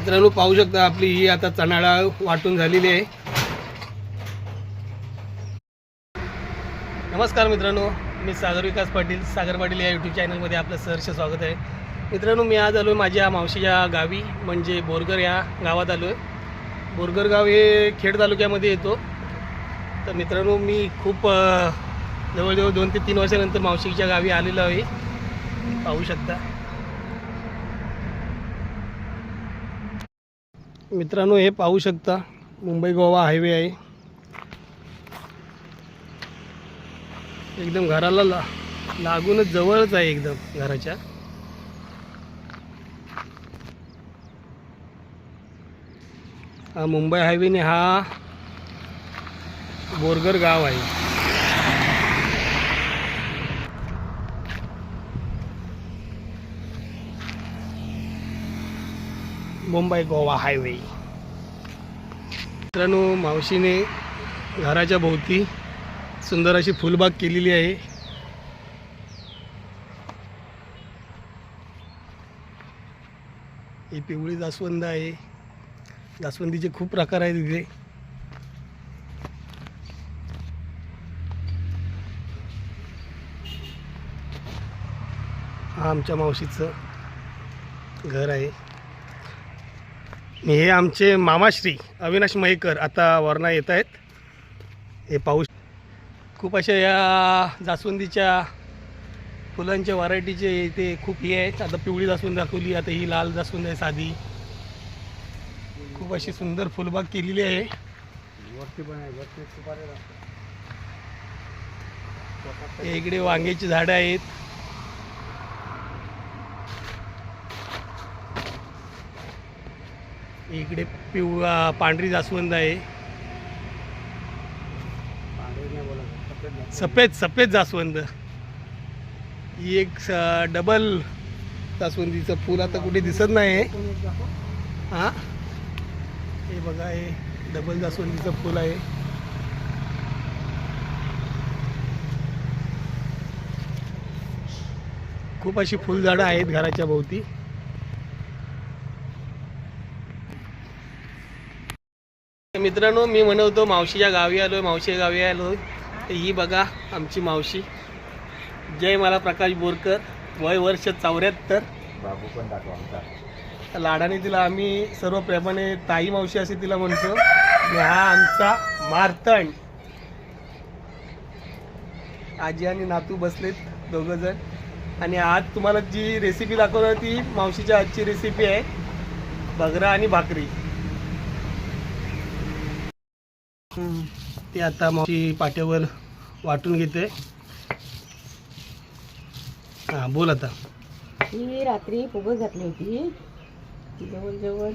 मित्रांनो पाहू शकता आपली ही आता चणाळा वाटून झालेली आहे. नमस्कार मित्रांनो मी सागर विकास पाटील सागर पाटील या यूट्यूब चॅनलमध्ये आपलं सहर्ष स्वागत आहे. मित्रांनो मी आज आलो आहे माझ्या मावशीच्या गावी म्हणजे बोरगर या गावात आलो आहे बोरगर गाव हे खेड तालुक्यामध्ये येतो. तर मित्रांनो मी खूप जवळजवळ दोन ते तीन वर्षानंतर मावशीच्या गावी आलेलो आहे. पाहू शकता. मित्रांनो हे पाहू शकता मुंबई गोवा हायवे आहे. एकदम घराला ला लागूनच जवळच आहे एकदम घराच्या. हा मुंबई हायवेने हा बोरगर गाव आहे. मुंबई गोवा हायवे. मित्रांनो मावशीने घराच्या भोवती सुंदर अशी फुलबाग केलेली आहे. ही पिवळी जास्वंद आहे. जास्वंदीचे खूप प्रकार आहेत इथे. हा आमच्या मावशीचं घर आहे. हे आमचे मामाश्री अविनाश मयेकर आता वरणा येत आहेत. हे पाऊस खूप अशा या जास्वंदीच्या फुलांच्या व्हरायटीचे इथे खूप हे आहेत. आता पिवळी जास्वंद दाखवली आता ही लाल जास्वंद आहे साधी. खूप अशी सुंदर फुलबाग केलेली आहे. इकडे वांग्याची झाडं आहेत. इकडे पिवळा पांढरी जास्वंद आहे. सफेद सफेद जास्वंद. ही एक स- डबल जास्वंदीचं फूल आता कुठे दिसत नाही. हां? हे बघा हे डबल जास्वंदीचं फूल आहे. खूप अशी फुलझाडं आहेत घराच्या भोवती. मित्रांनो मी म्हणवतो मावशीच्या गावी आलोय मावशीच्या गावी आलोय. तर ही बघा आमची मावशी. जय मला प्रकाश बोरकर वय वर्ष चौऱ्याहत्तर. बाबू पण दाखवा आमचा. लाडाने तिला आम्ही सर्व प्रेमाने ताई मावशी असे तिला म्हणतो. हा आमचा मारतंड. आजी आणि नातू बसलेत दोघं जण. आणि आज तुम्हाला जी रेसिपी दाखवणार ती मावशीच्या आजची रेसिपी आहे. बगरा आणि भाकरी. ती आता मावशी पाट्यावर वाटून घेते. हां बोल आता. ही रात्री फुगत घातली होती. जवळजवळ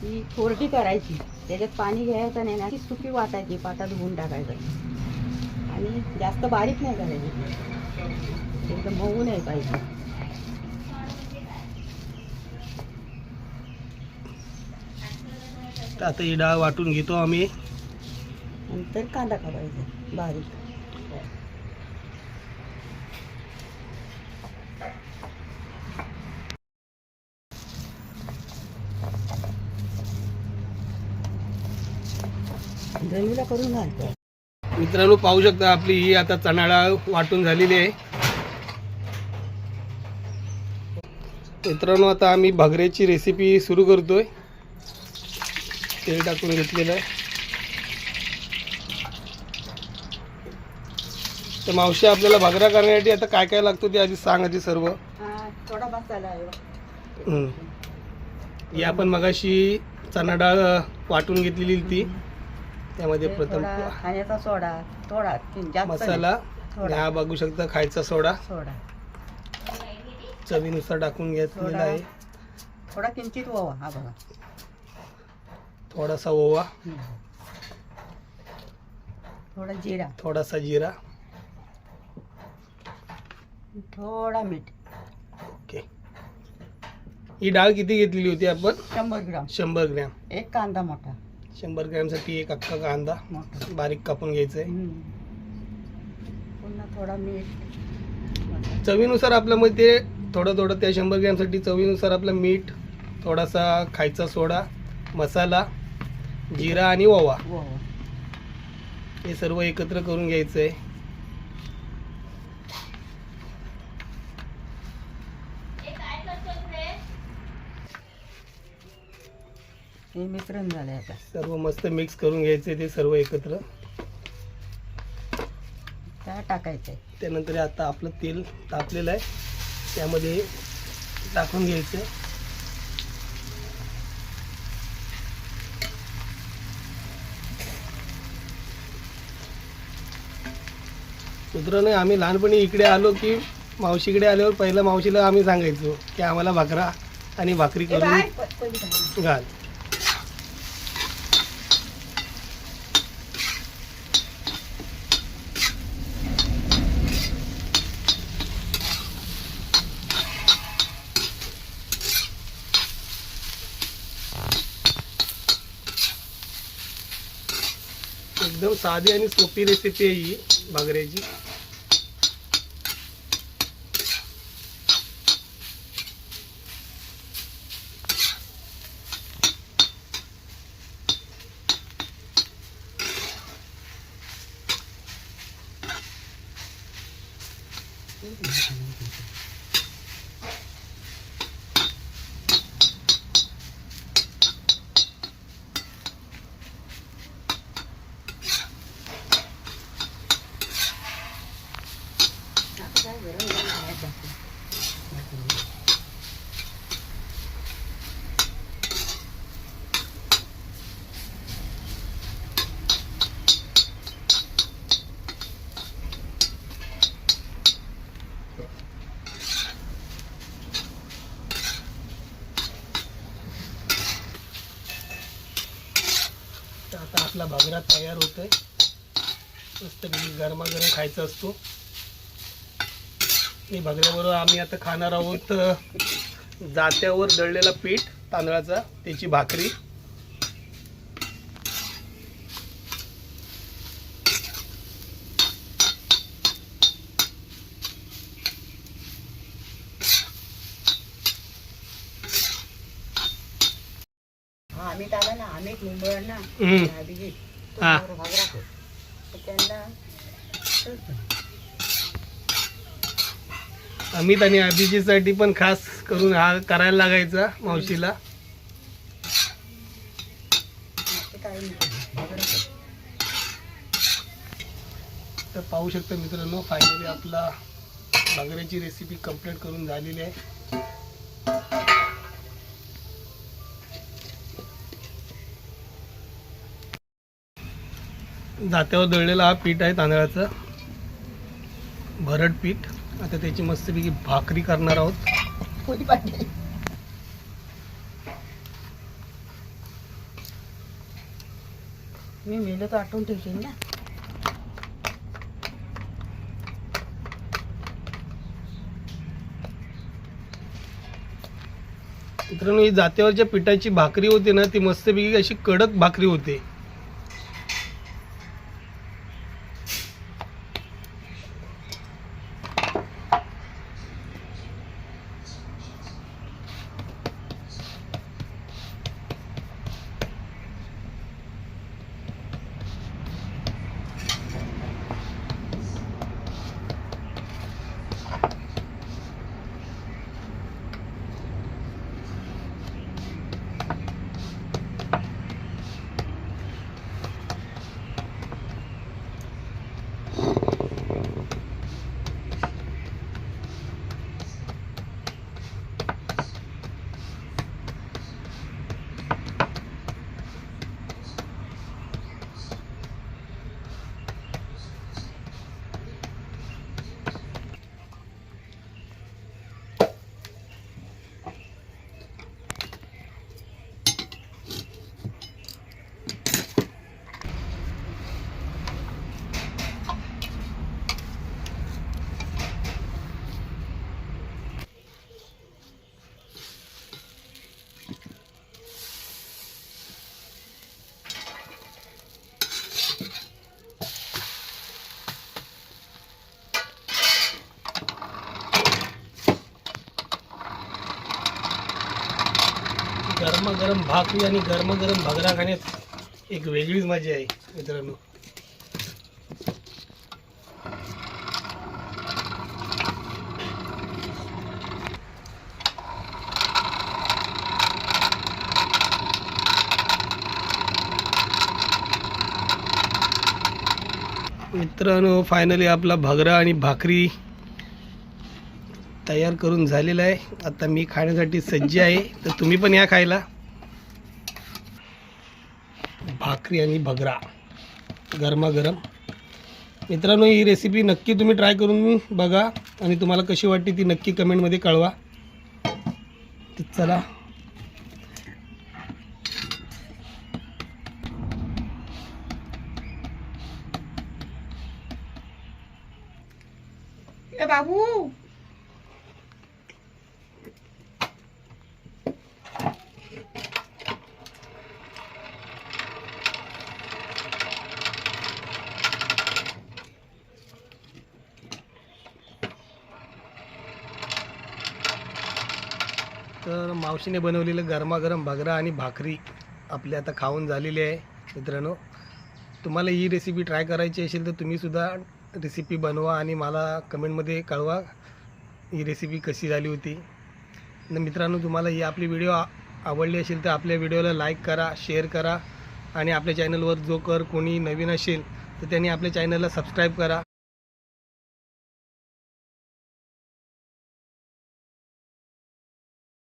ती कोरडी करायची. त्याच्यात पाणी घ्यायचं नाही ना ती सुकी वाटायची पाटात धुवून टाकायचं. आणि जास्त बारीक नाही करायची. एकदम मऊ नाही पाहिजे. आता ही डाळ वाटून घेतो आम्ही. नंतर कांदा कापायचा बारीक. ग्रेव्हीला करून घालतो. मित्रांनो पाहू शकता आपली ही आता चणाळा वाटून झालेली आहे. मित्रांनो आता आम्ही भगऱ्याची रेसिपी सुरू करतोय. तेल टाकून घेतलेलं आहे. तर मावशी आपल्याला भगरा करण्यासाठी आता काय काय लागतो ते आधी सांग आधी सर्व. हा थोडा मसाला आहे हम्म. ही आपण मगाशी चणा डाळ वाटून घेतलेली ती. त्यामध्ये ते प्रथम थोडा खाण्याचा सोडा थोडा जास्त नाही. मसाला. थोडा. हा बघू शकता खायचा सोडा. सोडा. चवीनुसार टाकून घेतलेला थोडा आहे. थोडा किंचित ओवा हा बघा. थोडासा ओवा. थोडा जिरा. थोडासा जिरा. थोडा मीठ. ओके. ही डाळ किती घेतलेली होती आपण? शंभर ग्राम. शंभर ग्रॅम. एक कांदा मोठा. शंभर ग्रॅमसाठी एक अख्खा कांदा. मोठा. बारीक कापून घ्यायचा आहे हम्म. पुन्हा थोडा मीठ. चवीनुसार आपल्यामध्ये ते थोडं थोडं त्या शंभर ग्रॅमसाठी चवीनुसार आपलं मीठ थोडासा खायचा सोडा मसाला जिरा आणि ओवा. हे सर्व एकत्र करून घ्यायचं आहे हे मिश्रण झालंय आता. सर्व मस्त मिक्स करून घ्यायचे ते सर्व एकत्र. त्या टाकायचं आहे त्यानंतर आता आपलं तेल तापलेलं आहे. त्यामध्ये टाकून घ्यायचं. मित्रांनो आम्ही लहानपणी इकडे आलो की मावशीकडे आल्यावर पहिलं मावशीला आम्ही सांगायचो की आम्हाला भाकरा आणि भाकरी करून. घाल. एकदम साधी आणि सोपी रेसिपी आहे ही भाकऱ्याची आता काय गरम गरम खायला टाकू. तर आता आपला भागरा तयार होतो आहे मस्त गरमागरम खायचा असतो. आणि भागऱ्याबरोबर आम्ही आता खाणार आहोत जात्यावर दळलेला पीठ तांदळाचा त्याची भाकरी. आम्ही आला ना हम्म. अभिजित तो हा. तर त्यांना. अमित आणि अभिजीतसाठी पण खास करून हा करायला लागायचा मावशीला ते काही नाही भाकरी खातो. तर पाहू शकता मित्रांनो फायनली आपला भाकऱ्याची रेसिपी कंप्लीट करून झालेली आहे जात्यावर दळलेला हा पीठ आहे तांदळाचं. भरड पीठ. आता त्याची मस्तपैकी भाकरी करणार आहोत. मी मेलो तर आठवून ठेवशील ना? मित्रांनो ही जात्यावरच्या पिठाची भाकरी होती ना ती मस्तपैकी अशी कडक भाकरी होते. गरमागरम भाकरी आणि गरमागरम भगरा खाण्यात एक वेगळीच मजा आहे मित्रांनो. मित्रांनो फायनली आपला भगरा आणि भाकरी तयार करून झालेला आहे. आता मी खाण्यासाठी सज्ज आहे. तर तुम्ही पण या खायला. भाकरी आणि भगरा. गरमागरम. मित्रांनो ही रेसिपी नक्की तुम्ही ट्राय करून बघा आणि तुम्हाला कशी वाटते ती नक्की कमेंटमध्ये कळवा. चला. मावशीने बनवलेलं गरमागरम भगरा आणि भाकरी आपली आता खाऊन झालेली आहे. मित्रांनो तुम्हाला ही रेसिपी ट्राय करायची असेल तर तुम्हीसुद्धा रेसिपी बनवा आणि मला कमेंटमध्ये कळवा ही रेसिपी कशी झाली होती. न मित्रांनो तुम्हाला ही आपली व्हिडिओ आवडली असेल तर आपल्या व्हिडिओला लाईक करा शेअर करा आणि आपल्या चॅनलवर जो कर कोणी नवीन असेल तर त्यांनी आपल्या चॅनलला सबस्क्राईब करा.